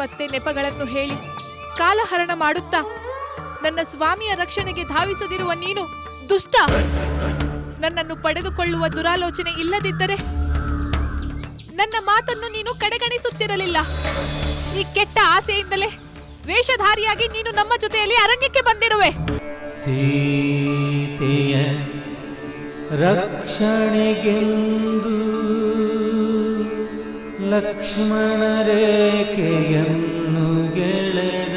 ಮತ್ತೆ ನೆಪಗಳನ್ನು ಹೇಳಿ ಕಾಲಹರಣ ಮಾಡುತ್ತಾ ನನ್ನ ಸ್ವಾಮಿಯ ರಕ್ಷಣೆಗೆ ಧಾವಿಸದಿರುವ ನೀನು ದುಷ್ಟ. ನನ್ನನ್ನು ಪಡೆದುಕೊಳ್ಳುವ ದುರಾಲೋಚನೆ ಇಲ್ಲದಿದ್ದರೆ ನನ್ನ ಮಾತನ್ನು ನೀನು ಕಡೆಗಣಿಸುತ್ತಿರಲಿಲ್ಲ. ಈ ಕೆಟ್ಟ ಆಸೆಯಿಂದಲೇ ವೇಷಧಾರಿಯಾಗಿ ನೀನು ನಮ್ಮ ಜೊತೆಯಲ್ಲಿ ಅರಣ್ಯಕ್ಕೆ ಬಂದಿರುವೆ. ಸೀತೆಯ ರಕ್ಷಣೆಗೆಂದು ಲಕ್ಷ್ಮಣ ರೇಖೆಯನ್ನು ಗೆಳೆದ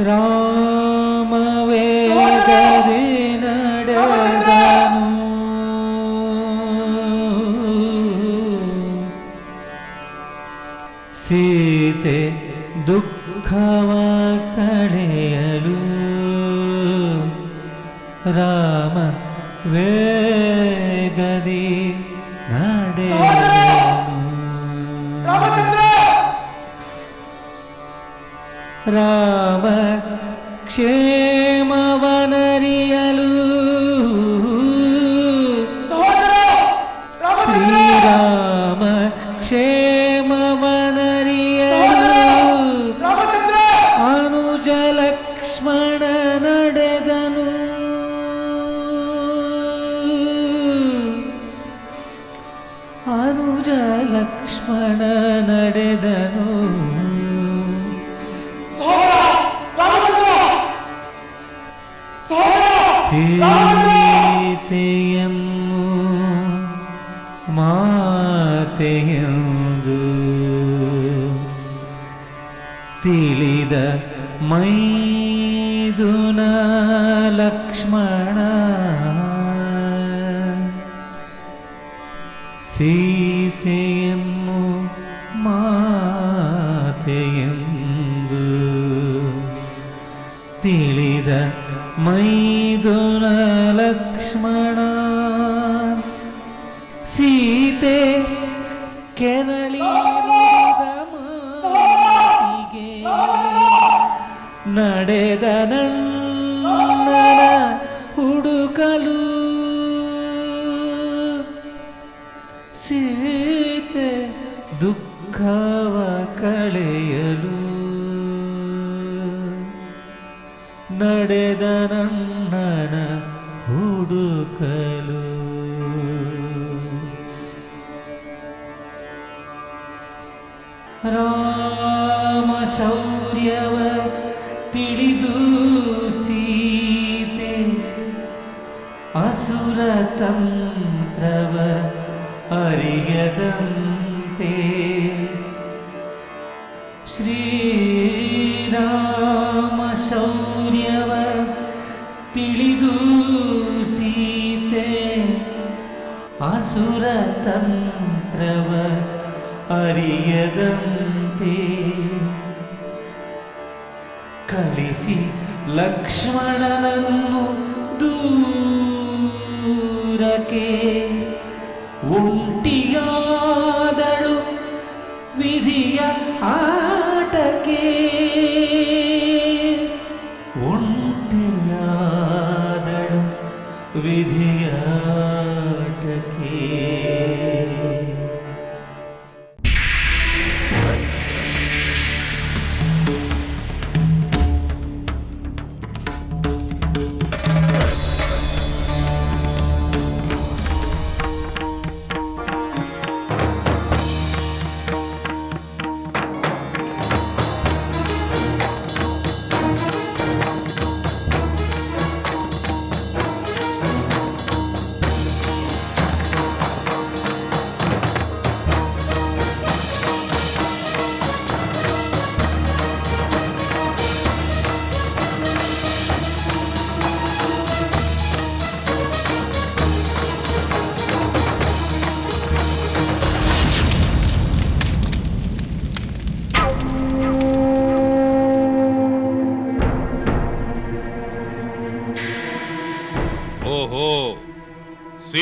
ರಾಮವೇಗದಿ ನಡೆದನು. ಸೀತೆ ದುಃಖವ ಕಳೆಯಲು ರಾಮ ವೇಗದಿ ರಾಮಚಂದ್ರ! ರಾಮ ಕ್ಷೇಮವನರಿಯಲು ಸಹೋದರ ರಾಮಚಂದ್ರ ಶ್ರೀರಾಮ ಕ್ಷೇಮವನರಿಯಲು ರಾಮಚಂದ್ರ ಅನುಜ ಲಕ್ಷ್ಮಣ ನಡೆದನು ಅನುಜ ಲಕ್ಷ್ಮಣ ನಡೆದನು ಸೀತೆಯನ್ನು ಮಾತೆಯೆಂದು ತಿಳಿದ ಮೈದುನ ಲಕ್ಷ್ಮಣ ಸೀತೆಯನ್ನು ಮಾತೆಯೆಂದು ತಿಳಿದ ಮೈದುನ ಹುಡುಕಲು. ರಾಮ ಶೌರ್ಯವ ತಿಳಿದು ಸೀತೆ ಅಸುರ ತಂತ್ರವ ಅರಿಯದಂತೆ. ಅಸುರ ತಂತ್ರವ ಅರಿಯದಂತೆ. ಕಳಿಸಿ ಲಕ್ಷ್ಮಣನನ್ನು ದೂರಕ್ಕೆ. ಒಂಟಿಯಾದಳು ವಿಧಿಯ ಆಟಕ್ಕೆ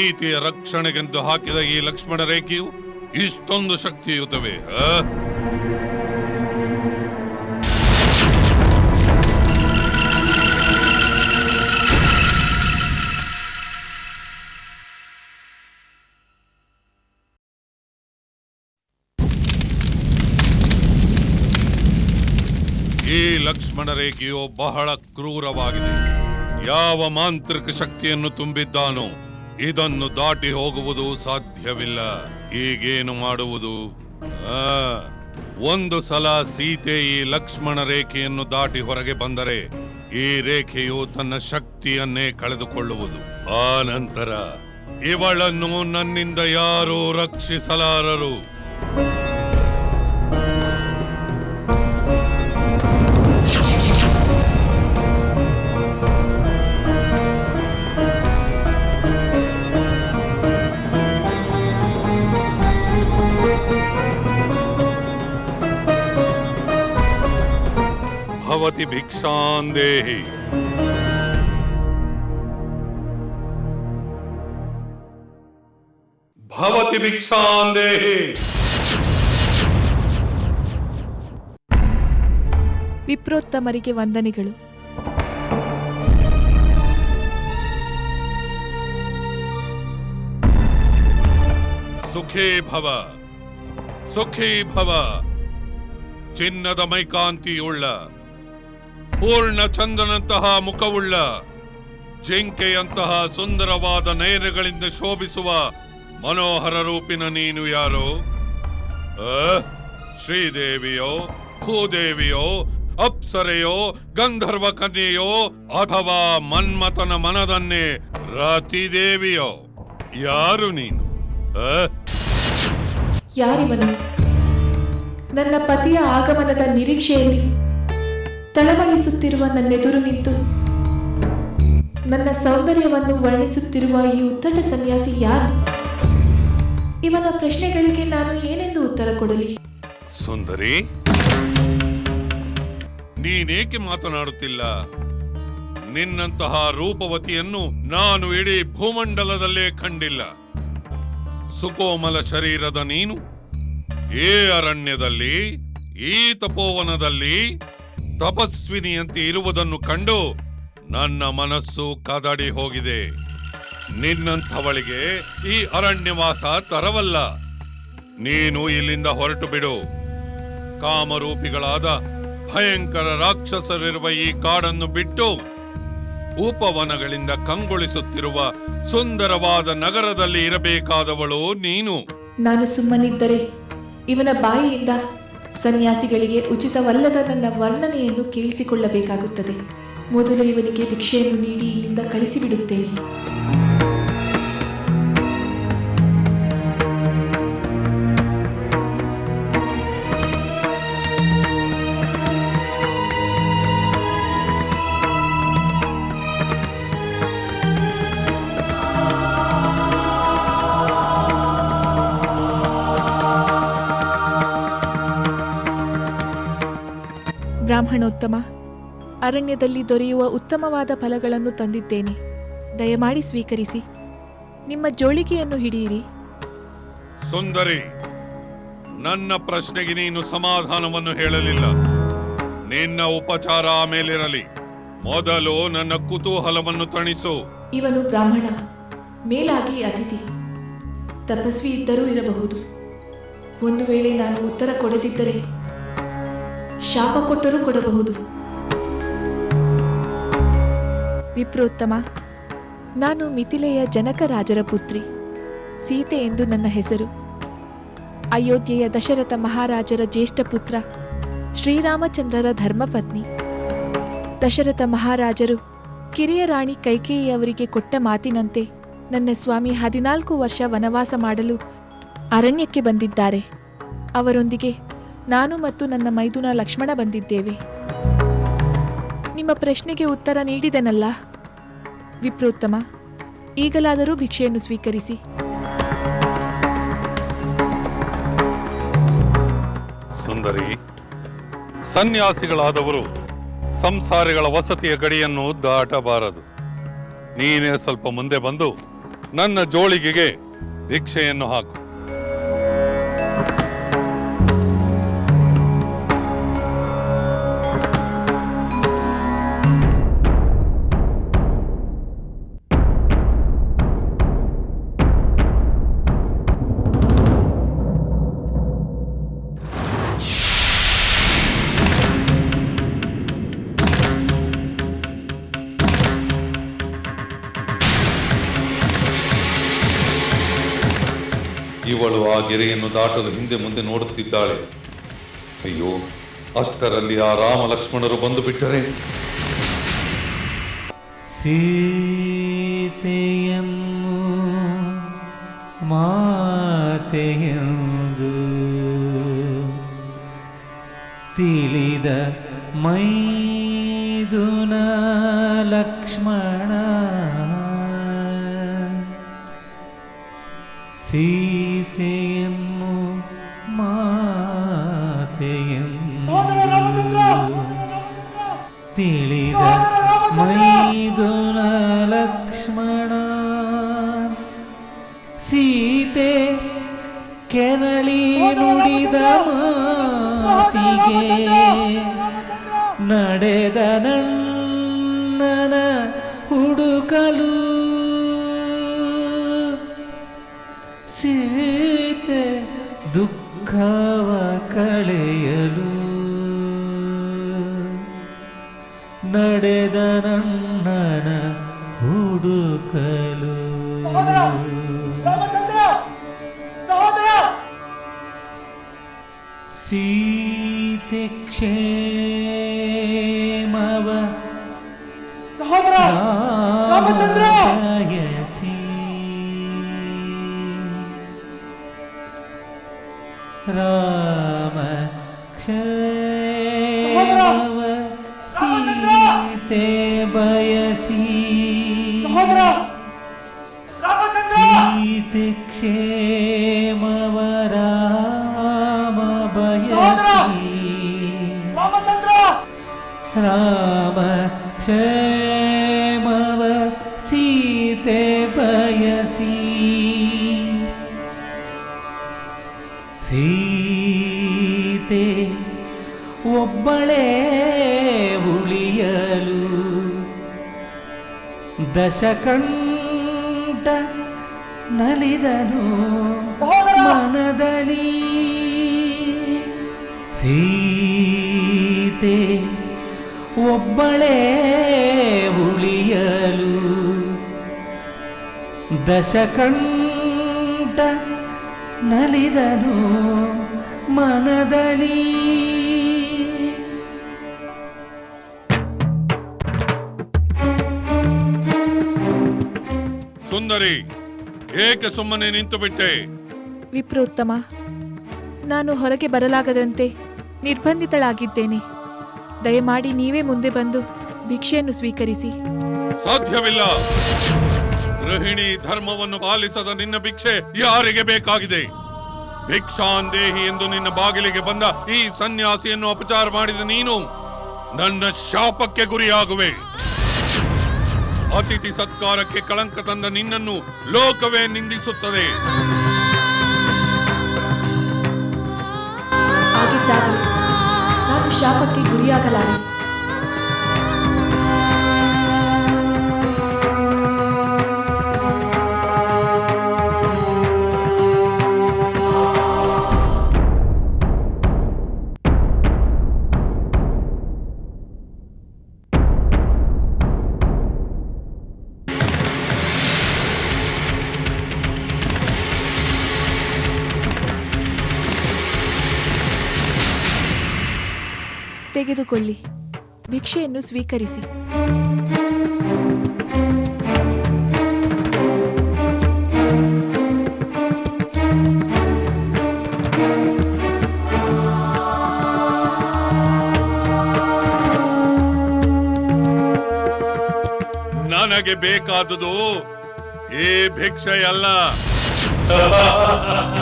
ಸೀತೆಯ ರಕ್ಷಣೆಗೆಂದು ಹಾಕಿದ ಈ ಲಕ್ಷ್ಮಣ ರೇಖೆಯು ಇಷ್ಟೊಂದು ಶಕ್ತಿಯುತವೇ? ಈ ಲಕ್ಷ್ಮಣ ರೇಖೆಯು ಬಹಳ ಕ್ರೂರವಾಗಿದೆ ಯಾವ ಮಾಂತ್ರಿಕ ಶಕ್ತಿಯನ್ನು ತುಂಬಿದ್ದಾನೋ ಇದನ್ನು ದಾಟಿ ಹೋಗುವುದು ಸಾಧ್ಯವಿಲ್ಲ. ಈಗೇನು ಮಾಡುವುದು? ಒಂದು ಸಲ ಸೀತೆ ಈ ಲಕ್ಷ್ಮಣ ರೇಖೆಯನ್ನು ದಾಟಿ ಹೊರಗೆ ಬಂದರೆ ಈ ರೇಖೆಯು ತನ್ನ ಶಕ್ತಿಯನ್ನೇ ಕಳೆದುಕೊಳ್ಳುವುದು. ಆ ನಂತರ ಇವಳನ್ನು ನನ್ನಿಂದ ಯಾರೂ ರಕ್ಷಿಸಲಾರರು. ಭವತಿ ಭಿಕ್ಷಾಂದೇಹಿ ಭವತಿ ಭಿಕ್ಷಾಂದೇಹಿ ವಿಪ್ರೋತ್ತಮರಿಗೆ ವಂದನೆಗಳು. ಸುಖೇ ಭವ ಸುಖೇ ಭವ. ಚಿನ್ನದ ಮೈಕಾಂತಿಯುಳ್ಳ ಪೂರ್ಣ ಚಂದ್ರನಂತಹ ಮುಖವುಳ್ಳ, ಜಿಂಕೆಯಂತಹ ಸುಂದರವಾದ ನಯನಗಳಿಂದ ಶೋಭಿಸುವ ಮನೋಹರ ರೂಪಿನ ನೀನು ಯಾರು? ಶ್ರೀದೇವಿಯೋ, ಭೂದೇವಿಯೋ, ಅಪ್ಸರೆಯೋ ಗಂಧರ್ವ ಕನ್ಯೆಯೋ ಅಥವಾ ಮನ್ಮಥನ ಮನದನ್ನೇ ರತಿದೇವಿಯೋ ಯಾರು ನೀನು? ಯಾರಿವನು ನನ್ನ ಪತಿಯ ಆಗಮನದ ನಿರೀಕ್ಷೆಯಲ್ಲಿ ತಳಮಳಿಸುತ್ತಿರುವ ನನ್ನೆದುರು ನಿಂತು. ನನ್ನ ಸೌಂದರ್ಯವನ್ನು ವರ್ಣಿಸುತ್ತಿರುವ ಈ ಉತ್ತಟ ಸನ್ಯಾಸಿ ಯಾರು? ಇವನ ಪ್ರಶ್ನೆಗಳಿಗೆ ನಾನು ಏನೆಂದು ಉತ್ತರ ಕೊಡಲಿ? ಸುಂದರಿ, ನೀನೇಕೆ ಮಾತನಾಡುತ್ತಿಲ್ಲ? ನಿನ್ನಂತಹ ರೂಪವತಿಯನ್ನು ನಾನು ಇಡೀ ಭೂಮಂಡಲದಲ್ಲೇ ಕಂಡಿಲ್ಲ. ಸುಕೋಮಲ ಶರೀರದ ನೀನು, ಏ ಅರಣ್ಯದಲ್ಲಿ, ಈ ತಪೋವನದಲ್ಲಿ ತಪಸ್ವಿನಿಯಂತೆ ಇರುವುದನ್ನು ಕಂಡು ನನ್ನ ಮನಸ್ಸು ಕದಡಿ ಹೋಗಿದೆ. ನಿನ್ನಂಥವಳಿಗೆ ಈ ಅರಣ್ಯವಾಸ ತರವಲ್ಲ. ನೀನು ಇಲ್ಲಿಂದ ಹೊರಟು ಬಿಡು. ಕಾಮರೂಪಿಗಳಾದ ಭಯಂಕರ ರಾಕ್ಷಸರಿರುವ ಈ ಕಾಡನ್ನು ಬಿಟ್ಟು ಉಪವನಗಳಿಂದ ಕಂಗೊಳಿಸುತ್ತಿರುವ ಸುಂದರವಾದ ನಗರದಲ್ಲಿ ಇರಬೇಕಾದವಳು ನೀನು. ನಾನು ಸುಮ್ಮನಿದ್ದರೆ ಇವನ ಬಾಯಿಯಿಂದ ಸನ್ಯಾಸಿಗಳಿಗೆ ಉಚಿತವಲ್ಲದ ನನ್ನ ವರ್ಣನೆಯನ್ನು ಕೇಳಿಸಿಕೊಳ್ಳಬೇಕಾಗುತ್ತದೆ. ಮೊದಲು ಇವನಿಗೆ ಭಿಕ್ಷೆಯನ್ನು ನೀಡಿ ಇಲ್ಲಿಂದ ಕಳಿಸಿಬಿಡುತ್ತೇನೆ. ಬ್ರಾಹ್ಮಣೋತ್ತಮ. ಅರಣ್ಯದಲ್ಲಿ ದೊರೆಯುವ ಉತ್ತಮವಾದ ಫಲಗಳನ್ನು ತಂದಿದ್ದೇನೆ. ದಯಮಾಡಿ ಸ್ವೀಕರಿಸಿ. ನಿಮ್ಮ ಜೋಳಿಗೆಯನ್ನು ಹಿಡಿಯಿರಿ. ಸುಂದರಿ ನನ್ನ ಪ್ರಶ್ನೆಗೆ ನೀನು ಸಮಾಧಾನವನ್ನು ಹೇಳಲಿಲ್ಲ. ನಿನ್ನ ಉಪಚಾರ ಆಮೇಲಿರಲಿ ಮೊದಲು ನನ್ನ ಕುತೂಹಲವನ್ನು ತಣಿಸು. ಇವನು ಬ್ರಾಹ್ಮಣ ಮೇಲಾಗಿ ಅತಿಥಿ. ತಪಸ್ವಿ ಇದ್ದರೂ ಇರಬಹುದು. ಒಂದು ವೇಳೆ ನಾನು ಉತ್ತರ ಕೊಡದಿದ್ದರೆ ಶಾಪ ಕೊಟ್ಟರೂ ಕೊಡಬಹುದು. ವಿಪ್ರೋತ್ತಮ, ನಾನು ಮಿಥಿಲೆಯ ಜನಕ ರಾಜರ ಪುತ್ರಿ, ಸೀತೆ ಎಂದು ನನ್ನ ಹೆಸರು. ಅಯೋಧ್ಯೆಯ ದಶರಥ ಮಹಾರಾಜರ ಜ್ಯೇಷ್ಠ ಪುತ್ರ, ಶ್ರೀರಾಮಚಂದ್ರರ ಧರ್ಮಪತ್ನಿ. ದಶರಥ ಮಹಾರಾಜರು ಕಿರಿಯ ರಾಣಿ ಕೈಕೇಯಿಯವರಿಗೆ ಕೊಟ್ಟ ಮಾತಿನಂತೆ ನನ್ನ ಸ್ವಾಮಿ ಹದಿನಾಲ್ಕು ವರ್ಷ ವನವಾಸ ಮಾಡಲು ಅರಣ್ಯಕ್ಕೆ ಬಂದಿದ್ದಾರೆ. ಅವರೊಂದಿಗೆ ನಾನು ಮತ್ತು ನನ್ನ ಮೈದುನ ಲಕ್ಷ್ಮಣ ಬಂದಿದ್ದೇವೆ. ನಿಮ್ಮ ಪ್ರಶ್ನೆಗೆ ಉತ್ತರ ನೀಡಿದೆನಲ್ಲ? ವಿಪ್ರೋತ್ತಮ, ಈಗಲಾದರೂ ಭಿಕ್ಷೆಯನ್ನು ಸ್ವೀಕರಿಸಿ. ಸುಂದರಿ, ಸನ್ಯಾಸಿಗಳಾದವರು ಸಂಸಾರಿಗಳ ವಸತಿಯ ಗಡಿಯನ್ನು ದಾಟಬಾರದು. ನೀನೇ ಸ್ವಲ್ಪ ಮುಂದೆ ಬಂದು ನನ್ನ ಜೋಳಿಗೆಗೆ ಭಿಕ್ಷೆಯನ್ನು ಹಾಕು. ಇವಳು ಆ ಗೆರೆಯನ್ನು ದಾಟಲು ಹಿಂದೆ ಮುಂದೆ ನೋಡುತ್ತಿದ್ದಾಳೆ. ಅಯ್ಯೋ, ಅಷ್ಟರಲ್ಲಿ ಆ ರಾಮ ಲಕ್ಷ್ಮಣರು ಬಂದು ಬಿಟ್ಟರೆ? ಸೀತೆಯನ್ನು ಮಾತೆಯೆಂದು ತಿಳಿದ ಮೈದುನ ಲಕ್ಷ್ಮಣ. ಸೀತೆಯನ್ನು ನುಡಿದ ಮಾತಿಗೆ ನಡೆದ ನನ್ನನ ಹುಡುಕಲು. ಸೀತೆ ದುಃಖವ ಕಳೆಯಲು ನಡೆದ ನನ್ನನ ಹುಡುಕಲು. ಸೀತೆ ಕ್ಷೇಮವ ಸಹೋದರ ರಾಮಚಂದ್ರ ರಾಮಯಸಿ ರಾಮ ಕ್ಷೇಮವ ಸೀತೆ ಬಯಸಿ ಸಹೋದರ ರಾಮಚಂದ್ರ ಸೀತೆ ಕ್ಷೇಮವ ದಶಕಂಠ ನಲಿದನು! ಮನದಲ್ಲಿ ಸೀತೆ ಒಬ್ಬಳೇ ಉಳಿಯಲು ದಶಕಂಠ ನಲಿದನು ಮನದಲ್ಲಿ ಸುಂದರಿ ಏಕೆ ಸುಮ್ಮನೆ ನಿಂತು ಬಿಟ್ಟೆ ವಿಪ್ರೋತ್ತಮ ನಾನು ಹೊರಗೆ ಬರಲಾಗದಂತೆ ನಿರ್ಬಂಧಿತಳಾಗಿದ್ದೇನೆ. ದಯಮಾಡಿ ನೀವೇ ಮುಂದೆ ಬಂದು ಭಿಕ್ಷೆಯನ್ನು ಸ್ವೀಕರಿಸಿ. ಸಾಧ್ಯವಿಲ್ಲ. ಗೃಹಿಣಿ ಧರ್ಮವನ್ನು ಪಾಲಿಸದ ನಿನ್ನ ಭಿಕ್ಷೆ ಯಾರಿಗೆ ಬೇಕಾಗಿದೆ? ಭಿಕ್ಷಾಂದೇಹಿ ಎಂದು ನಿನ್ನ ಬಾಗಿಲಿಗೆ ಬಂದ ಈ ಸನ್ಯಾಸಿಯನ್ನು ಅಪಚಾರ ಮಾಡಿದ ನೀನು ನನ್ನ ಶಾಪಕ್ಕೆ ಗುರಿಯಾಗುವೆ. ಅತಿಥಿ ಸತ್ಕಾರಕ್ಕೆ ಕಳಂಕ ತಂದ ನಿನ್ನನ್ನು ಲೋಕವೇ ನಿಂದಿಸುತ್ತದೆ. ಶಾಪಕ್ಕೆ ಗುರಿಯಾಗಲಾರೆ. ತೆಗೆದುಕೊಳ್ಳಿ. ಭಿಕ್ಷೆಯನ್ನು ಸ್ವೀಕರಿಸಿ. ನನಗೆ ಬೇಕಾದುದು ಈ ಭಿಕ್ಷೆಯಲ್ಲ.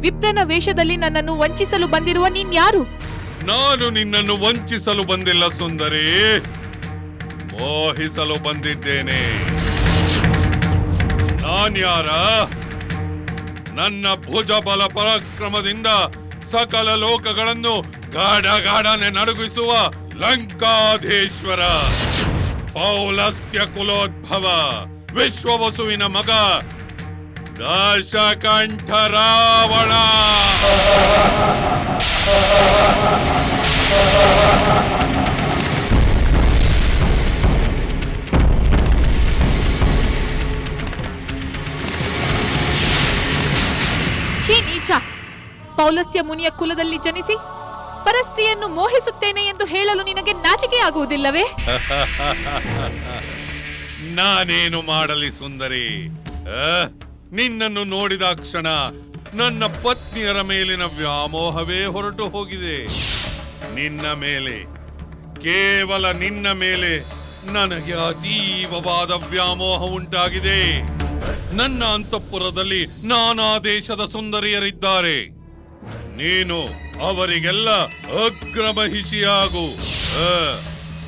ವಿಪ್ರನ ವೇಷದಲ್ಲಿ ನನ್ನನ್ನು ವಂಚಿಸಲು ಬಂದಿರುವ ನೀನ್ಯಾರು ನಾನು ನಿನ್ನನ್ನು ವಂಚಿಸಲು ಬಂದಿಲ್ಲ ಸುಂದರಿ. ಮೋಹಿಸಲು ಬಂದಿದ್ದೇನೆ. ನಾನ್ಯಾರ ನನ್ನ ಭುಜ ಬಲ ಪರಾಕ್ರಮದಿಂದ ಸಕಲ ಲೋಕಗಳನ್ನು ಗಾಢ ಗಾಢನೆ ನಡುಗಿಸುವ ಲಂಕಾಧೀಶ್ವರ. ಪೌಲಸ್ತ್ಯ ಕುಲೋದ್ಭವ. ವಿಶ್ವವಸುವಿನ ಮಗ ದಶಕಂಠ ರಾವಣ ಛೀ ನೀಚ ಪೌಲಸ್ತ್ಯ ಮುನಿಯ ಕುಲದಲ್ಲಿ ಜನಿಸಿ ಪರಸ್ತ್ರೀಯನ್ನು ಮೋಹಿಸುತ್ತೇನೆ ಎಂದು ಹೇಳಲು ನಿನಗೆ ನಾಚಿಕೆಯಾಗುವುದಿಲ್ಲವೇ ನಾನೇನು ಮಾಡಲಿ ಸುಂದರಿ? ಆ? ನಿನ್ನನ್ನು ನೋಡಿದ ಕ್ಷಣ ನನ್ನ ಪತ್ನಿಯರ ಮೇಲಿನ ವ್ಯಾಮೋಹವೇ ಹೊರಟು ಹೋಗಿದೆ. ನಿನ್ನ ಮೇಲೆ, ಕೇವಲ ನಿನ್ನ ಮೇಲೆ ನನಗೆ ಅತೀವವಾದ ವ್ಯಾಮೋಹ ಉಂಟಾಗಿದೆ. ನನ್ನ ಅಂತಃಪುರದಲ್ಲಿ ನಾನಾ ದೇಶದ ಸುಂದರಿಯರಿದ್ದಾರೆ. ನೀನು ಅವರಿಗೆಲ್ಲ ಅಗ್ರಮಹಿಷಿಯಾಗು.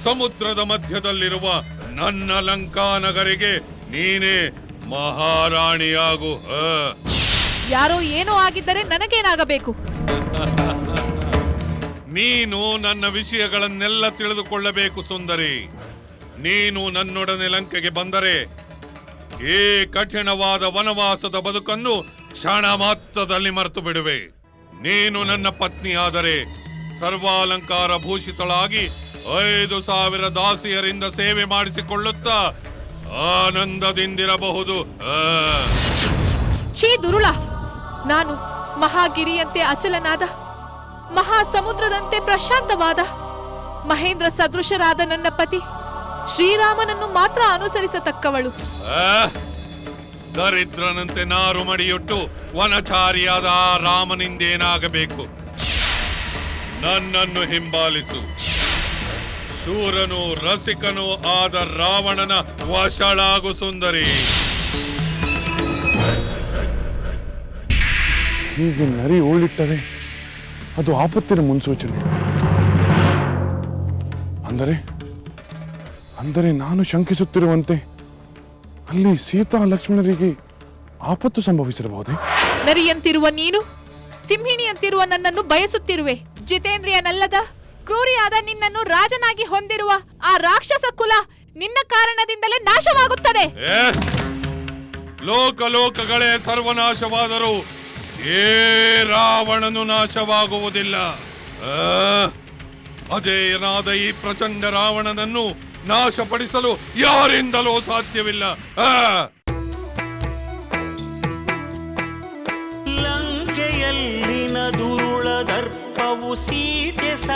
ಸಮುದ್ರದ ಮಧ್ಯದಲ್ಲಿರುವ ನನ್ನ ಲಂಕಾನಗರಿಗೆ ನೀನೇ ಮಹಾರಾಣಿಯಾಗು. ಯಾರೋ ಏನೋ ಆಗಿದ್ದರೆ ನನಗೇನಾಗಬೇಕು? ನೀನು ನನ್ನ ವಿಷಯಗಳನ್ನೆಲ್ಲ ತಿಳಿದುಕೊಳ್ಳಬೇಕು ಸುಂದರಿ. ನೀನು ನನ್ನೊಡನೆ ಲಂಕೆಗೆ ಬಂದರೆ ಈ ಕಠಿಣವಾದ ವನವಾಸದ ಬದುಕನ್ನು ಕ್ಷಣ ಮಾತ್ರದಲ್ಲಿ ಮರೆತು ಬಿಡುವೆ ನೀನು ನನ್ನ ಪತ್ನಿಯಾದರೆ ಸರ್ವಾಲಂಕಾರ ಭೂಷಿತಳಾಗಿ ಐದು ಸಾವಿರ ದಾಸಿಯರಿಂದ ಸೇವೆ ಮಾಡಿಸಿಕೊಳ್ಳುತ್ತಾ ಆನಂದದಿಂದಿರಬಹುದು. ಛೀ ದುರುಳ! ನಾನು ಮಹಾಗಿರಿಯಂತೆ ಅಚಲನಾದ ಮಹಾ ಸಮುದ್ರದಂತೆ ಪ್ರಶಾಂತವಾದ ಮಹೇಂದ್ರ ಸದೃಶರಾದ ನನ್ನ ಪತಿ ಶ್ರೀರಾಮನನ್ನು ಮಾತ್ರ ಅನುಸರಿಸತಕ್ಕವಳು? ದರಿದ್ರನಂತೆ ನಾರು ಮಡಿಯುಟ್ಟು ವನಚಾರಿಯಾದ ಆ ರಾಮನಿಂದೇನಾಗಬೇಕು. ನನ್ನನ್ನು ಹಿಂಬಾಲಿಸು. ಶೂರನು ರಸಿಕನು ಆದ ರಾವಣನ ವಶಳಾಗು ಸುಂದರಿ. ಹೀಗೆ ನರಿ ಉಳಿತವೆ ಅದು ಆಪತ್ತಿನ ಮುನ್ಸೂಚನೆ. ಅಂದರೆ ಅಂದರೆ ನಾನು ಶಂಕಿಸುತ್ತಿರುವಂತೆ ಅಲ್ಲಿ ಸೀತಾ ಲಕ್ಷ್ಮಣರಿಗೆ ಆಪತ್ತು ಸಂಭವಿಸಿರಬಹುದೇ? ನರಿಯಂತಿರುವ ನೀನು ಸಿಂಹಿಣಿಯಂತಿರುವ ನನ್ನನ್ನು ಬಯಸುತ್ತಿರುವೆ ಜಿತೇಂದ್ರಿಯನಲ್ಲದ? ಕ್ರೂರಿಯಾದ ನಿನ್ನನ್ನು ರಾಜನಾಗಿ ಹೊಂದಿರುವ ಆ ರಾಕ್ಷಸ ಕುಲ ನಿನ್ನ ಕಾರಣದಿಂದಲೇ ನಾಶವಾಗುತ್ತದೆ. ಲೋಕ ಲೋಕಗಳೇ ಸರ್ವನಾಶವಾದರೂ ಏ ರಾವಣನು ನಾಶವಾಗುವುದಿಲ್ಲ. ಅಜೇಯನಾದ ಈ ಪ್ರಚಂಡ ರಾವಣನನ್ನು ನಾಶಪಡಿಸಲು ಯಾರಿಂದಲೂ ಸಾಧ್ಯವಿಲ್ಲ.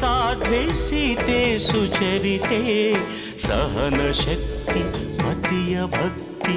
ಸಾಧ್ವೆ ಸೀತೆ ಸುಚರಿತೆ ಸಹನ ಶಕ್ತಿ ಪತಿಯ ಭಕ್ತಿ